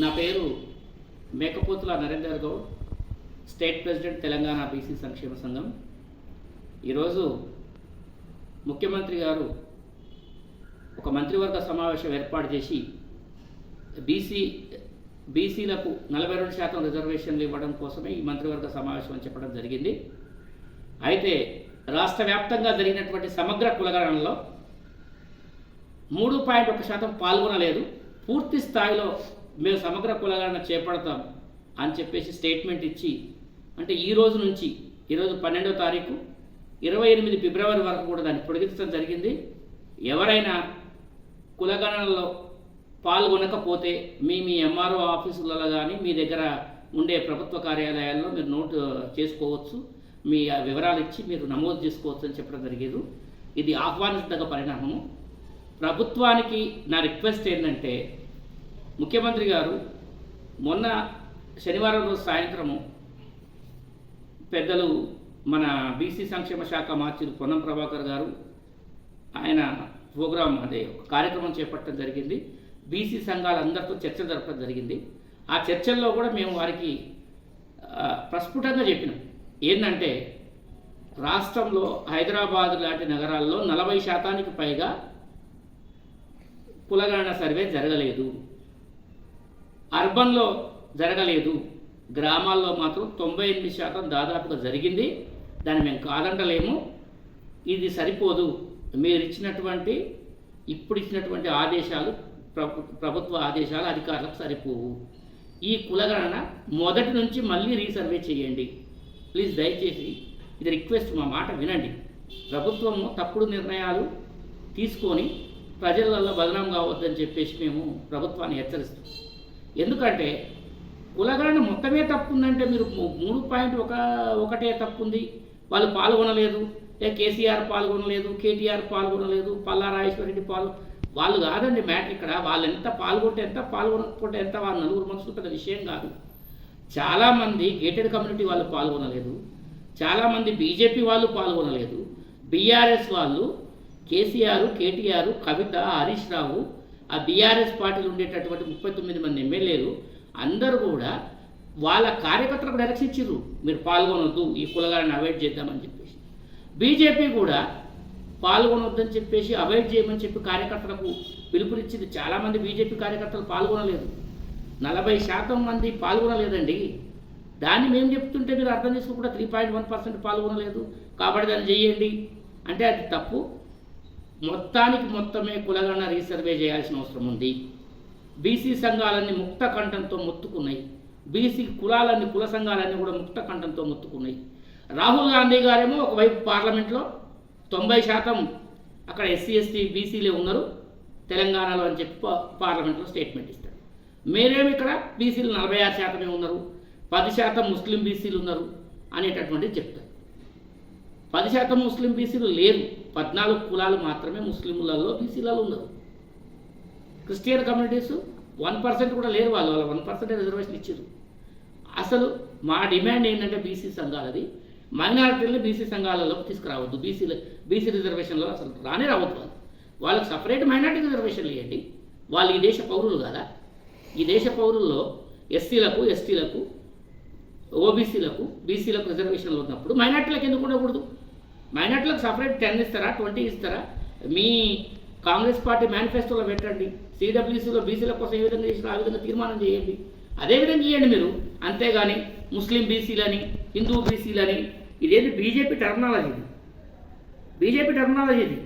నా పేరు Mekapotula Narender Goud state president Telangana BC సంక్షేమ సంఘం. ఈరోజు ముఖ్యమంత్రి గారు ఒక మంత్రివర్గ సమావేశం ఏర్పాటు చేసి బీసీ బీసీలకు నలభై రెండు శాతం రిజర్వేషన్లు ఇవ్వడం కోసమే ఈ మంత్రివర్గ సమావేశం అని చెప్పడం జరిగింది. అయితే రాష్ట్ర వ్యాప్తంగా జరిగినటువంటి సమగ్ర కులగణనలో మూడు పాయింట్ ఒక శాతం పాల్గొనలేదు. పూర్తి స్థాయిలో మేము సమగ్ర కులగణన చేపడతాం అని చెప్పేసి స్టేట్మెంట్ ఇచ్చి అంటే ఈ రోజు నుంచి ఈరోజు పన్నెండో తారీఖు ఇరవై ఎనిమిది ఫిబ్రవరి వరకు కూడా దాన్ని పొడిగించడం జరిగింది. ఎవరైనా కులగణనలో పాల్గొనకపోతే మీ మీ ఎంఆర్ఓ ఆఫీసులలో కానీ మీ దగ్గర ఉండే ప్రభుత్వ కార్యాలయాల్లో మీరు నోటు చేసుకోవచ్చు మీ ఆ వివరాలు ఇచ్చి మీరు నమోదు చేసుకోవచ్చు అని చెప్పడం జరిగేది. ఇది ఆహ్వానించదగ్గ పరిణామము. ప్రభుత్వానికి నా రిక్వెస్ట్ ఏంటంటే ముఖ్యమంత్రి గారు మొన్న శనివారం రోజు సాయంత్రము పెద్దలు మన బీసీ సంక్షేమ శాఖ మార్చిలు పొన్నం ప్రభాకర్ గారు ఆయన ప్రోగ్రాం అదే ఒక కార్యక్రమం చేపట్టడం జరిగింది. బీసీ సంఘాలందరితో చర్చ జరపడం జరిగింది. ఆ చర్చల్లో కూడా మేము వారికి ప్రస్ఫుటంగా చెప్పినాం. ఏంటంటే రాష్ట్రంలో హైదరాబాద్ లాంటి నగరాల్లో నలభై శాతానికి పైగా కులగణన సర్వే జరగలేదు. అర్బన్లో జరగలేదు. గ్రామాల్లో మాత్రం తొంభై ఎనిమిది శాతం దాదాపుగా జరిగింది. దాన్ని మేము కాదంటలేము. ఇది సరిపోదు. మీరు ఇచ్చినటువంటి ఇప్పుడు ఇచ్చినటువంటి ఆదేశాలు ప్రభు ప్రభుత్వ ఆదేశాలు అధికారులకు సరిపోవు. ఈ కులగణన మొదటి నుంచి మళ్ళీ రీసర్వే చేయండి. ప్లీజ్ దయచేసి ఇది రిక్వెస్ట్ మా మాట వినండి. ప్రభుత్వము తప్పుడు నిర్ణయాలు తీసుకొని ప్రజలలో బదనాం కావద్దని చెప్పేసి మేము ప్రభుత్వాన్ని హెచ్చరిస్తాం ఎందుకంటే కులగణన మొత్తమే తప్పు ఉందంటే మీరు మూడు పాయింట్ ఒక ఒకటే తప్పు ఉంది వాళ్ళు పాల్గొనలేదు. కేసీఆర్ పాల్గొనలేదు కేటీఆర్ పాల్గొనలేదు పల్లా రాజేశ్వరరెడ్డి పాల్గొ వాళ్ళు కాదండి మ్యాటర్ ఇక్కడ. వాళ్ళు ఎంత పాల్గొంటే ఎంత పాల్గొనకపోతే ఎంత వాళ్ళు నలుగురు మనుషులు పెద్ద విషయం కాదు. చాలామంది గేటెడ్ కమ్యూనిటీ వాళ్ళు పాల్గొనలేదు. చాలామంది బీజేపీ వాళ్ళు పాల్గొనలేదు. బీఆర్ఎస్ వాళ్ళు కేసీఆర్ కేటీఆర్ కవిత హరీష్ రావు ఆ బీఆర్ఎస్ పార్టీలు ఉండేటటువంటి ముప్పై తొమ్మిది మంది ఎమ్మెల్యేలు అందరూ కూడా వాళ్ళ కార్యకర్తలకు డైరెక్షన్ ఇచ్చిర్రు మీరు పాల్గొనొద్దు ఈ కులగాలను అవాయిడ్ చేద్దామని చెప్పేసి. బీజేపీ కూడా పాల్గొనొద్దని చెప్పేసి అవాయిడ్ చేయమని చెప్పి కార్యకర్తలకు పిలుపునిచ్చింది. చాలామంది బీజేపీ కార్యకర్తలు పాల్గొనలేదు. నలభై శాతం మంది పాల్గొనలేదండి. దాన్ని మేము చెప్తుంటే మీరు అర్థం చేసుకోకుండా త్రీ పాయింట్ వన్ పర్సెంట్ పాల్గొనలేదు. కాబట్టి దాన్ని చేయండి. అంటే అది తప్పు. మొత్తానికి మొత్తమే కులగణ రీసర్వే చేయాల్సిన అవసరం ఉంది. బీసీ సంఘాలన్నీ ముక్త కంఠంతో మొత్తుకున్నాయి. బీసీ కులాలన్నీ కుల సంఘాలన్నీ కూడా ముక్త కంఠంతో మొత్తుకున్నాయి. రాహుల్ గాంధీ గారేమో ఒకవైపు పార్లమెంట్లో తొంభై శాతం అక్కడ ఎస్సీ ఎస్టీ బీసీలే ఉన్నారు. తెలంగాణలో అని చెప్పి పార్లమెంట్లో స్టేట్మెంట్ ఇస్తారు. మీరేమి ఇక్కడ బీసీలు నలభై ఆరు శాతమే ఉన్నారు. పది శాతం ముస్లిం బీసీలు ఉన్నారు అనేటటువంటిది చెప్తారు. పది శాతం ముస్లిం బీసీలు లేరు. పద్నాలుగు కులాలు మాత్రమే ముస్లింలలో బీసీలలో ఉన్నారు క్రిస్టియన్ కమ్యూనిటీస్ వన్ పర్సెంట్ కూడా లేరు వాళ్ళు వాళ్ళ వన్ పర్సెంట్ రిజర్వేషన్ ఇచ్చారు అసలు మా డిమాండ్ ఏంటంటే బీసీ సంఘాలది మైనారిటీలను బీసీ సంఘాలలోకి తీసుకురావద్దు. బీసీల బీసీ రిజర్వేషన్లో అసలు రానే రావద్దు వాళ్ళు. వాళ్ళకి సపరేట్ మైనారిటీ రిజర్వేషన్లు ఇవ్వండి వాళ్ళు ఈ దేశ పౌరులు కదా? ఈ దేశ పౌరుల్లో ఎస్సీలకు ఎస్టీలకు ఓబీసీలకు బీసీలకు రిజర్వేషన్లు ఉన్నప్పుడు మైనార్టీలకు ఎందుకు ఉండకూడదు? మైనార్టీలకు సపరేట్ టెన్ ఇస్తారా ట్వంటీ ఇస్తారా? మీ కాంగ్రెస్ పార్టీ మేనిఫెస్టోలో పెట్టండి. సిడబ్ల్యూసీలో బీసీల కోసం ఏ విధంగా చేసినా ఆ విధంగా తీర్మానం చేయండి. అదే విధంగా చేయండి మీరు. అంతేగాని ముస్లిం బీసీలని హిందూ బీసీలని ఇదేంటి బీజేపీ టర్మినాలజీ ఇది బీజేపీ టర్మినాలజీ ఇది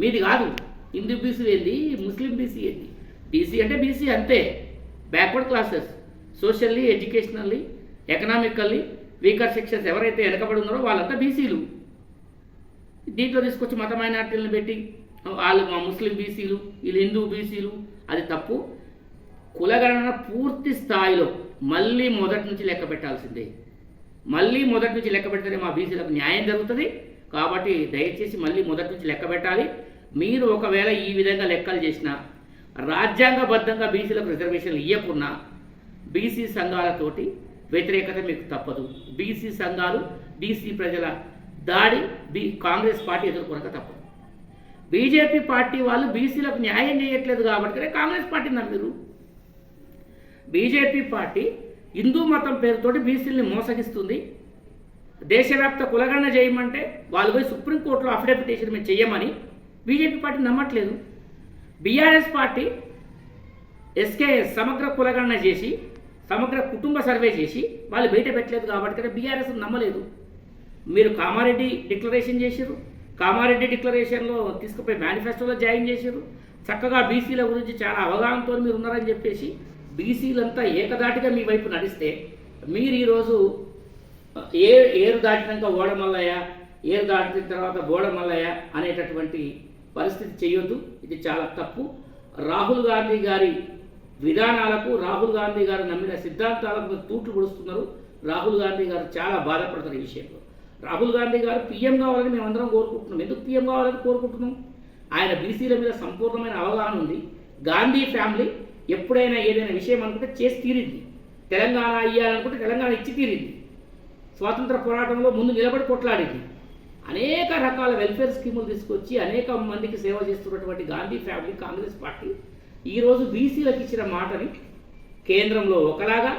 మీది కాదు. హిందూ బీసీ ఏంది? ముస్లిం బీసీ ఏంది? బీసీ అంటే బీసీ అంతే. Backward classes socially educationally economically weaker sections ఎవరైతే వెనకబడి ఉన్నారో వాళ్ళంతా బీసీలు. దీంట్లో తీసుకొచ్చి మత మైనార్టీలను పెట్టి వాళ్ళు మా ముస్లిం బీసీలు వీళ్ళు హిందూ బీసీలు అది తప్పు. కులగణన పూర్తి స్థాయిలో మళ్ళీ మొదటి నుంచి లెక్క పెట్టాల్సిందే. మళ్ళీ మొదటి నుంచి లెక్క పెడితేనే మా బీసీలకు న్యాయం జరుగుతుంది. కాబట్టి దయచేసి మళ్ళీ మొదటి నుంచి లెక్క పెట్టాలి. మీరు ఒకవేళ ఈ విధంగా లెక్కలు చేసినా రాజ్యాంగబద్ధంగా బీసీలకు రిజర్వేషన్లు ఇవ్వకున్నా బీసీ సంఘాలతోటి వ్యతిరేకత మీకు తప్పదు. బీసీ సంఘాలు బీసీ ప్రజల దాడి బీ కాంగ్రెస్ పార్టీ ఎదుర్కొనక తప్పదు బీజేపీ పార్టీ వాళ్ళు బీసీలకు న్యాయం చేయట్లేదు కాబట్టి కాంగ్రెస్ పార్టీ నమ్మిరు బీజేపీ పార్టీ హిందూ మతం పేరుతోటి బీసీలని మోసగిస్తుంది. దేశవ్యాప్త కులగణన చేయమంటే వాళ్ళు పోయి సుప్రీంకోర్టులో అఫిడవిటేషన్ మేము చేయమని బీజేపీ పార్టీ నమ్మట్లేదు. బీఆర్ఎస్ పార్టీ ఎస్కేఎస్ సమగ్ర కులగణన చేసి సమగ్ర కుటుంబ సర్వే చేసి వాళ్ళు బయట పెట్టలేదు కాబట్టి బీఆర్ఎస్ నమ్మలేదు. మీరు కామారెడ్డి డిక్లరేషన్ చేశారు కామారెడ్డి డిక్లరేషన్లో తీసుకుపోయి మేనిఫెస్టోలో జాయిన్ చేశారు చక్కగా బీసీల గురించి చాలా అవగాహనతో మీరు ఉన్నారని చెప్పేసి బీసీలంతా ఏకదాటిగా మీ వైపు నడిస్తే మీరు ఈరోజు ఏ ఏరు దాటినాక ఓడమల్లయ్య ఏరు దాటిన తర్వాత బోడమల్లయ్య అనేటటువంటి పరిస్థితి చేయొద్దు. ఇది చాలా తప్పు. రాహుల్ గాంధీ గారి విధానాలకు రాహుల్ గాంధీ గారు నమ్మిన సిద్ధాంతాలకు తూట్లు పొడుస్తున్నారు. రాహుల్ గాంధీ గారు చాలా బాధపడతారు ఈ విషయంలో. రాహుల్ గాంధీ గారు పీఎం కావాలని మేమందరం కోరుకుంటున్నాం. ఎందుకు పీఎం కావాలని కోరుకుంటున్నాం? ఆయన బీసీల మీద సంపూర్ణమైన అవగాహన ఉంది. గాంధీ ఫ్యామిలీ ఎప్పుడైనా ఏదైనా విషయం అనుకుంటే చేసి తీరింది తెలంగాణ అయ్యాలనుకుంటే తెలంగాణ ఇచ్చి తీరింది స్వాతంత్ర పోరాటంలో ముందు నిలబడి కొట్లాడింది అనేక రకాల వెల్ఫేర్ స్కీములు తీసుకొచ్చి అనేక మందికి సేవ చేస్తున్నటువంటి గాంధీ ఫ్యామిలీ కాంగ్రెస్ పార్టీ ఈరోజు బీసీలకు ఇచ్చిన మాటని కేంద్రంలో ఒకలాగా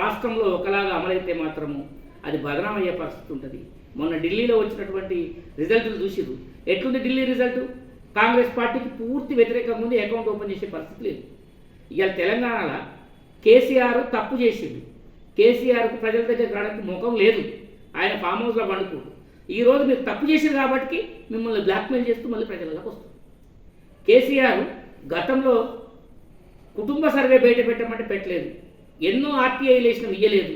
రాష్ట్రంలో ఒకలాగా అమలైతే మాత్రము అది బదనామయ్యే పరిస్థితి ఉంటుంది. మొన్న ఢిల్లీలో వచ్చినటువంటి రిజల్టులు చూసిరు ఎట్లుంది ఢిల్లీ రిజల్ట్? కాంగ్రెస్ పార్టీకి పూర్తి వ్యతిరేకంగా ఉంది అకౌంట్ ఓపెన్ చేసే పరిస్థితి లేదు. ఇవాళ తెలంగాణలో కేసీఆర్ తప్పు చేసిండు. కేసీఆర్కు ప్రజల దగ్గర రావడానికి ముఖం లేదు. ఆయన ఫామ్ హౌస్లో పండుకోడు. ఈరోజు మీరు తప్పు చేశారు కాబట్టి మిమ్మల్ని బ్లాక్మెయిల్ చేస్తూ మళ్ళీ ప్రజలకు వస్తుంది కేసీఆర్ గతంలో కుటుంబ సర్వే బయట పెట్టమంటే పెట్టలేదు. ఎన్నో ఆర్టీఐలు వేసినవి ఇయ్యలేదు.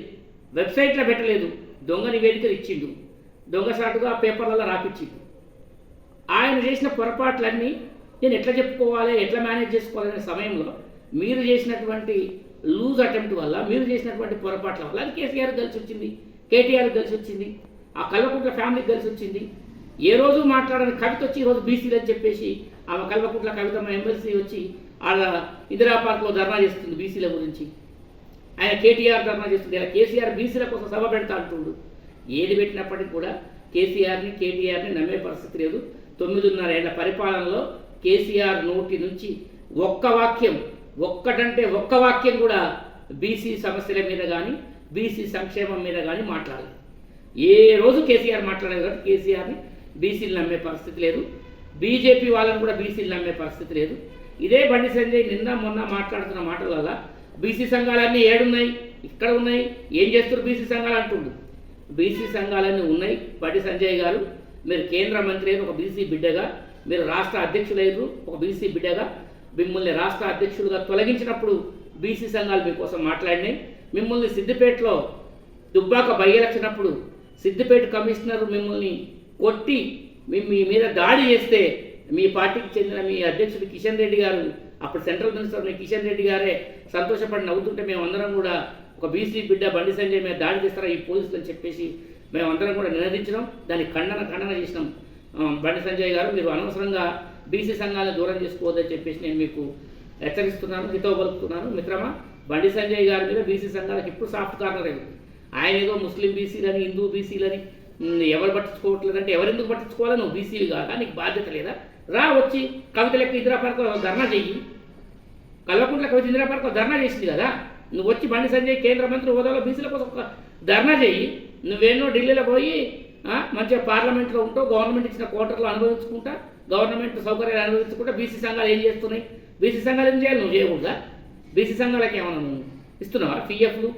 వెబ్సైట్లో పెట్టలేదు. దొంగ నివేదికలు ఇచ్చిండు. దొంగసాటుగా పేపర్లలో రాపించింది ఆయన చేసిన పొరపాట్లన్నీ నేను ఎట్లా చెప్పుకోవాలి ఎట్లా మేనేజ్ చేసుకోవాలనే సమయంలో మీరు చేసినటువంటి లూజ్ అటెంప్ట్ వల్ల మీరు చేసినటువంటి పొరపాట్ల వల్ల అది కేసీఆర్ కలిసి వచ్చింది కేటీఆర్ కలిసి వచ్చింది ఆ కల్వకుంట్ల ఫ్యామిలీకి కలిసి వచ్చింది ఏ రోజు మాట్లాడని కవిత వచ్చి ఈరోజు బీసీలు అని చెప్పేసి ఆమె కల్వకుంట్ల కవిత ఎమ్మెల్సీ వచ్చి ఆడ ఇందిరా పార్క్లో ధర్నా చేస్తుంది బీసీల గురించి. ఆయన కేటీఆర్ ధర్నా చేస్తుంది. ఇలా కేసీఆర్ బీసీల కోసం సభ పెడతా అంటుండు. ఏది పెట్టినప్పటికీ కూడా కేసీఆర్ని కేటీఆర్ని నమ్మే పరిస్థితి లేదు. తొమ్మిదిన్నర ఏళ్ళ పరిపాలనలో కేసీఆర్ నోటి నుంచి ఒక్క వాక్యం ఒక్కటంటే ఒక్క వాక్యం కూడా బీసీ సమస్యల మీద కానీ బీసీ సంక్షేమం మీద కానీ మాట్లాడలేదు. ఏ రోజు కేసీఆర్ మాట్లాడలేదు కాబట్టి కేసీఆర్ని బీసీలు నమ్మే పరిస్థితి లేదు. బీజేపీ వాళ్ళని కూడా బీసీలు నమ్మే పరిస్థితి లేదు. ఇదే బండి సంజయ్ నిన్న మొన్న మాట్లాడుతున్న మాటల వల్ల బీసీ సంఘాలన్నీ ఏడున్నాయి ఇక్కడ ఉన్నాయి ఏం చేస్తారు బీసీ సంఘాలు అంటుండ్రు బీసీ సంఘాలన్నీ ఉన్నాయి. బండి సంజయ్ గారు మీరు కేంద్ర మంత్రి అయిన ఒక బీసీ బిడ్డగా మీరు రాష్ట్ర అధ్యక్షులైన ఒక బీసీ బిడ్డగా మిమ్మల్ని రాష్ట్ర అధ్యక్షులుగా తొలగించినప్పుడు బీసీ సంఘాలు మీకోసం మాట్లాడినాయి. మిమ్మల్ని సిద్దిపేటలో దుబ్బాక బై సిద్దిపేట కమిషనర్ మిమ్మల్ని కొట్టి మీ మీద దాడి చేస్తే మీ పార్టీకి చెందిన మీ అధ్యక్షుడు కిషన్ రెడ్డి గారు అప్పుడు సెంట్రల్ మినిస్టర్ మీ కిషన్ రెడ్డి గారే సంతోషపడి నవ్వుతుంటే మేమందరం కూడా ఒక బీసీ బిడ్డ బండి సంజయ్ మీద దాడి చేస్తారా ఈ పోలీసులు అని చెప్పేసి మేమందరం కూడా నినదించడం దాన్ని ఖండన ఖండన చేసినాం. బండి సంజయ్ గారు మీరు అనవసరంగా బీసీ సంఘాలను దూరం చేసుకోవద్దని చెప్పేసి నేను మీకు హెచ్చరిస్తున్నాను హితో పలుకుతున్నాను మిత్రమా బండి సంజయ్ గారి మీద బీసీ సంఘాలకు ఇప్పుడు సాఫ్ట్ కార్నర్ అయింది ఆయన ఏదో ముస్లిం బీసీలని హిందూ బీసీలని ఉమ్, ఎవరు పట్టించుకోవట్లేదంటే ఎవరెందుకు పట్టించుకోవాలి? నువ్వు బీసీవి కాదా? నీకు బాధ్యత లేదా? రా వచ్చి కవిత లెక్క ఇందిరా పార్క్ ధర్నా చెయ్యి. కల్వకుంట్ల కవిత ఇందిరా పార్క్ ధర్నా చేసింది కదా? నువ్వు వచ్చి బండి సంజయ్ కేంద్ర మంత్రి హోదాలో బీసీల కోసం ఒక ధర్నా చేయి నువ్వేనో ఢిల్లీలో పోయి మంచిగా పార్లమెంట్లో ఉంటావు గవర్నమెంట్ ఇచ్చిన క్వార్టర్లు అనుభవించుకుంటా గవర్నమెంట్ సౌకర్యాలు అనుభవించుకుంటా బీసీ సంఘాలు ఏం చేస్తున్నాయి? బీసీ సంఘాలు ఏం చేయాలి? నువ్వు చేయకూడదా? బీసీ సంఘాలకి ఏమైనా నువ్వు ఇస్తున్నావా? పిఎఫ్లు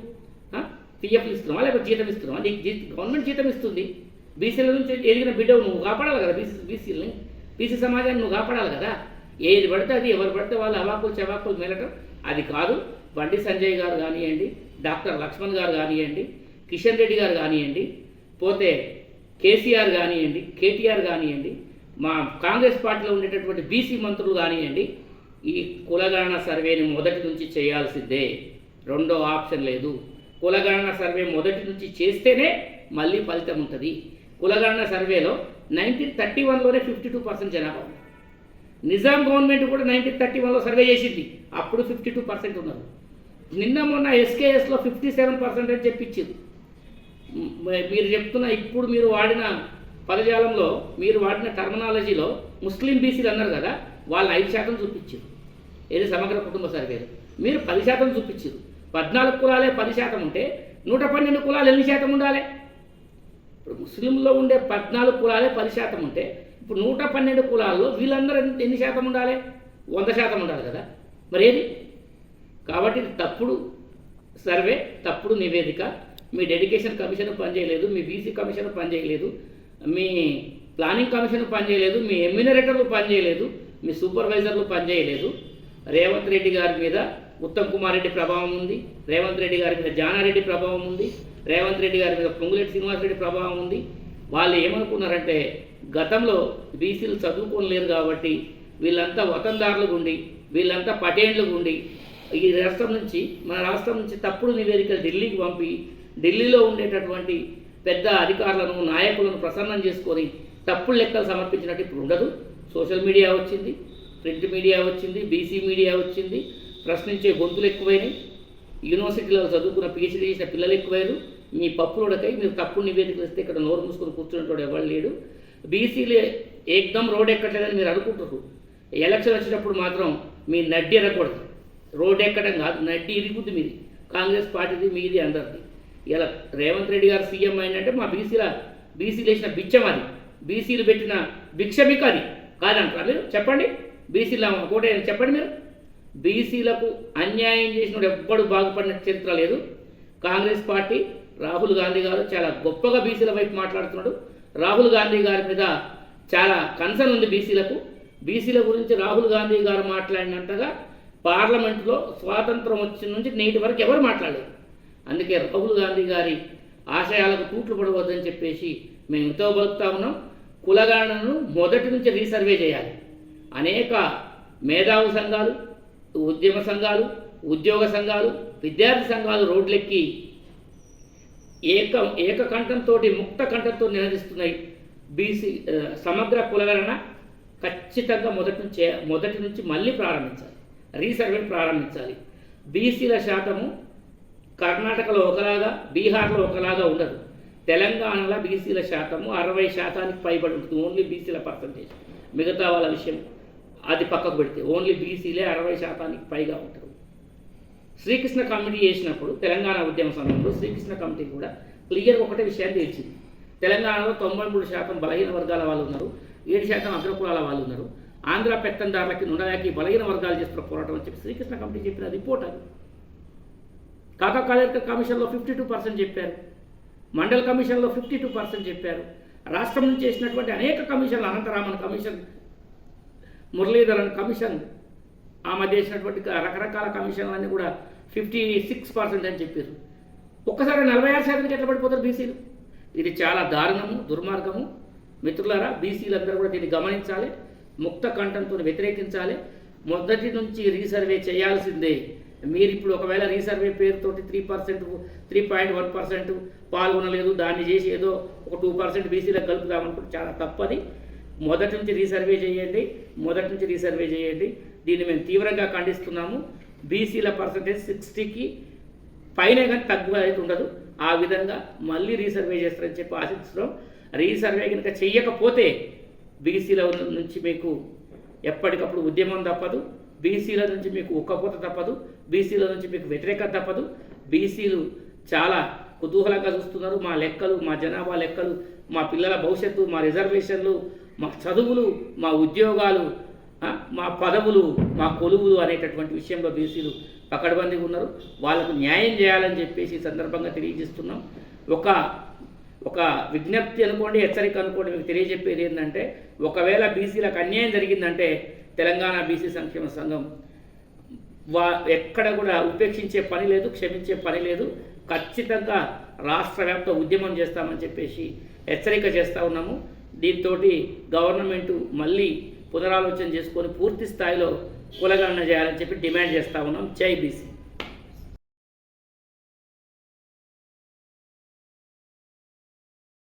పిఎఫ్లు ఇస్తున్నావా? లేకపోతే జీతం ఇస్తున్నావా? నీకు గవర్నమెంట్ జీతం ఇస్తుంది. బీసీల నుంచి ఎదిగిన బిడ్డవు నువ్వు కాపాడాలి కదా బీసీ బీసీలని? బీసీ సమాజాన్ని నువ్వు కాపాడాలి కదా? ఏది పడితే అది ఎవరు పడితే వాళ్ళు అవాకులు చవాకులు మెలటం అది కాదు. బండి సంజయ్ గారు కానివ్వండి డాక్టర్ లక్ష్మణ్ గారు కానివ్వండి కిషన్ రెడ్డి గారు కానివ్వండి పోతే కేసీఆర్ కానివ్వండి కేటీఆర్ కానివ్వండి మా కాంగ్రెస్ పార్టీలో ఉండేటటువంటి బీసీ మంత్రులు కానివ్వండి ఈ కులగణన సర్వేని మొదటి నుంచి చేయాల్సిందే. రెండో ఆప్షన్ లేదు. కులగణన సర్వే మొదటి నుంచి చేస్తేనే మళ్ళీ ఫలితం ఉంటుంది. కులగణన సర్వేలో నైన్టీన్ థర్టీ వన్లోనే ఫిఫ్టీ టూ పర్సెంట్ జనాభా నిజాం గవర్నమెంట్ కూడా నైన్టీన్ థర్టీ వన్లో సర్వే చేసింది. అప్పుడు ఫిఫ్టీ టూ పర్సెంట్ ఉన్నారు. నిన్న మొన్న ఎస్కేఎస్లో ఫిఫ్టీ సెవెన్ పర్సెంట్ అని చెప్పించింది. మీరు చెప్తున్న ఇప్పుడు మీరు వాడిన పదజాలంలో మీరు వాడిన టర్మినాలజీలో ముస్లిం బీసీలు అన్నారు కదా వాళ్ళు ఐదు శాతం చూపించారు. ఏది సమగ్ర కుటుంబ సర్వేలు మీరు పది శాతం చూపించారు. పద్నాలుగు కులాలే పది శాతం ఉంటే నూట పన్నెండు కులాలు ఎన్ని శాతం ఉండాలి? ఇప్పుడు ముస్లింలో ఉండే పద్నాలుగు కులాలే పది శాతం ఉంటే ఇప్పుడు నూట పన్నెండు కులాల్లో వీళ్ళందరూ ఎన్ని- ఎన్ని శాతం ఉండాలి? వంద శాతం ఉండాలి కదా. మరి ఏది కాబట్టి తప్పుడు సర్వే తప్పుడు నివేదిక మీ డెడికేషన్ కమిషన్ పనిచేయలేదు మీ బీసీ కమిషన్ పనిచేయలేదు మీ ప్లానింగ్ కమిషన్ పనిచేయలేదు మీ ఎమ్యూనరేటర్లు పనిచేయలేదు మీ సూపర్వైజర్లు పనిచేయలేదు. రేవంత్ రెడ్డి గారి మీద ఉత్తమ్ కుమార్ రెడ్డి ప్రభావం ఉంది రేవంత్ రెడ్డి గారి మీద జానారెడ్డి ప్రభావం ఉంది రేవంత్ రెడ్డి గారి మీద పొంగులేటి శ్రీనివాసరెడ్డి ప్రభావం ఉంది. వాళ్ళు ఏమనుకున్నారంటే గతంలో బీసీలు చదువుకోలేరు కాబట్టి వీళ్ళంతా వతందారులు ఉండి వీళ్ళంతా పటేండ్లు ఉండి ఈ రాష్ట్రం నుంచి మన రాష్ట్రం నుంచి తప్పుడు నివేదికలు ఢిల్లీకి పంపి ఢిల్లీలో ఉండేటటువంటి పెద్ద అధికారులను నాయకులను ప్రసన్నం చేసుకొని తప్పుడు లెక్కలు సమర్పించినట్టు ఇప్పుడు ఉండదు. సోషల్ మీడియా వచ్చింది ప్రింట్ మీడియా వచ్చింది బీసీ మీడియా వచ్చింది ప్రశ్నించే గొంతులు ఎక్కువైనాయి. యూనివర్సిటీలో చదువుకున్న పిహెచ్డీ చేసిన పిల్లలు ఎక్కువైరు మీ పప్పులోడకై మీరు తప్పుడు నివేదికలు ఇస్తే ఇక్కడ నోరు మూసుకొని కూర్చున్నటువంటి ఎవరు లేడు. బీసీలు ఏకదం రోడ్ ఎక్కట్లేదని మీరు అనుకుంటారు ఎలక్షన్ వచ్చినప్పుడు మాత్రం మీ నడ్డి ఎరకూడదు రోడ్ ఎక్కడం కాదు నడ్డి ఇరుగుద్ది మీది. కాంగ్రెస్ పార్టీది మీది అందరిది. ఇలా రేవంత్ రెడ్డి గారు సీఎం అయిందంటే మా బీసీల బీసీలు వేసిన బిచ్చం అది. బీసీలు పెట్టిన భిక్షమిక అది. కాదంటారా మీరు? చెప్పండి. బీసీల ఒకటే చెప్పండి మీరు. బీసీలకు అన్యాయం చేసిన ఎవ్వడు బాగుపడిన చరిత్ర లేదు. కాంగ్రెస్ పార్టీ రాహుల్ గాంధీ గారు చాలా గొప్పగా బీసీల వైపు మాట్లాడుతున్నాడు. రాహుల్ గాంధీ గారి మీద చాలా కన్సర్న్ ఉంది బీసీలకు. బీసీల గురించి రాహుల్ గాంధీ గారు మాట్లాడినంతగా పార్లమెంట్లో స్వాతంత్రం వచ్చిన నుంచి నేటి వరకు ఎవరు మాట్లాడలేదు. అందుకే రాహుల్ గాంధీ గారి ఆశయాలకు తూట్లు పడవద్దని చెప్పేసి మేము ఎంతో బతుకుతా ఉన్నాం. కులగాణను మొదటి నుంచి రీసర్వే చేయాలి. అనేక మేధావు సంఘాలు ఉద్యమ సంఘాలు ఉద్యోగ సంఘాలు విద్యార్థి సంఘాలు రోడ్లెక్కి ఏక ఏకకంఠంతో ముక్త కంఠంతో నిలదీస్తున్నాయి బీసీ సమగ్ర కులగణన ఖచ్చితంగా మొదటి నుంచి మొదటి నుంచి మళ్ళీ ప్రారంభించాలి. రీసర్వే ప్రారంభించాలి. బీసీల శాతము కర్ణాటకలో ఒకలాగా బీహార్లో ఒకలాగా ఉండదు. తెలంగాణలో బీసీల శాతము అరవై శాతానికి పైబడి ఉంటుంది. ఓన్లీ బీసీల పర్సంటేజ్ మిగతా వాళ్ళ విషయం అది పక్కకు పెడితే ఓన్లీ బీసీలే అరవై శాతానికి పైగా ఉంటారు శ్రీకృష్ణ కమిటీ చేసినప్పుడు తెలంగాణ ఉద్యమ సమయంలో శ్రీకృష్ణ కమిటీ కూడా క్లియర్ ఒకటే విషయాన్ని తెలిసింది తెలంగాణలో తొంభై మూడు శాతం బలహీన వర్గాల వాళ్ళు ఉన్నారు. ఏడు శాతం అగ్రకులాల వాళ్ళు ఉన్నారు. ఆంధ్ర పెత్తందారులకి నుండయాకి బలహీన వర్గాలు చేస్తున్న పోరాటం అని చెప్పి శ్రీకృష్ణ కమిటీ చెప్పిన రిపోర్ట్ అది. కాకా కలెక్టర్ కమిషన్లో ఫిఫ్టీ టూ పర్సెంట్ చెప్పారు. మండల కమిషన్లో ఫిఫ్టీ టూ పర్సెంట్ చెప్పారు. రాష్ట్రం నుంచి చేసినటువంటి అనేక కమిషన్లు అనంతరామన్ కమిషన్ మురళీధరన్ కమిషన్ ఆమె చేసినటువంటి రకరకాల కమిషన్లన్నీ కూడా ఫిఫ్టీ సిక్స్ పర్సెంట్ అని చెప్పారు. ఒక్కసారి నలభై ఆరు శాతానికి ఎట్లా పడిపోతారు బీసీలు? ఇది చాలా దారుణము దుర్మార్గము. మిత్రులారా బీసీలందరూ కూడా దీన్ని గమనించాలి. ముక్త కంఠంతో వ్యతిరేకించాలి. మొదటి నుంచి రీసర్వే చేయాల్సిందే. మీరు ఇప్పుడు ఒకవేళ రీసర్వే పేరుతోటి three percent three point one percent పాల్గొనలేదు దాన్ని చేసి ఏదో ఒక టూ పర్సెంట్ బీసీలకు కలుపుదామనుకుంటే చాలా తప్పది. మొదటి నుంచి రీసర్వే చేయండి. మొదటి నుంచి రీసర్వే చేయండి. దీన్ని మేము తీవ్రంగా ఖండిస్తున్నాము. బీసీల పర్సంటేజ్ సిక్స్టీకి పైనే కానీ తక్కువ అయితే ఉండదు. ఆ విధంగా మళ్ళీ రీసర్వే చేస్తారని చెప్పి ఆశిస్తున్నాం. రీసర్వే కనుక చెయ్యకపోతే బీసీల నుంచి మీకు ఎప్పటికప్పుడు ఉద్యమం తప్పదు. బీసీల నుంచి మీకు ఉక్కపోత తప్పదు. బీసీల నుంచి మీకు వ్యతిరేకత తప్పదు. బీసీలు చాలా కుతూహలంగా చూస్తున్నారు. మా లెక్కలు మా జనాభా లెక్కలు మా పిల్లల భవిష్యత్తు మా రిజర్వేషన్లు మా చదువులు మా ఉద్యోగాలు మా పదవులు మా కొలువులు అనేటటువంటి విషయంలో బీసీలు పకడ్బందీగా ఉన్నారు. వాళ్ళకు న్యాయం చేయాలని చెప్పేసి సందర్భంగా తెలియజేస్తున్నాం. ఒక ఒక విజ్ఞప్తి అనుకోండి హెచ్చరిక అనుకోండి మీకు తెలియజెప్పేది ఏంటంటే ఒకవేళ బీసీలకు అన్యాయం జరిగిందంటే తెలంగాణ బీసీ సంక్షేమ సంఘం వా ఎక్కడ కూడా ఉపేక్షించే పని లేదు క్షమించే పని లేదు. ఖచ్చితంగా రాష్ట్ర వ్యాప్త ఉద్యమం చేస్తామని చెప్పేసి హెచ్చరిక చేస్తూ ఉన్నాము. దీంతో గవర్నమెంట్ మళ్ళీ పునరాలోచన చేసుకొని పూర్తి స్థాయిలో కులగణన చేయాలని చెప్పి డిమాండ్ చేస్తూ ఉన్నాం. జై బీసీ.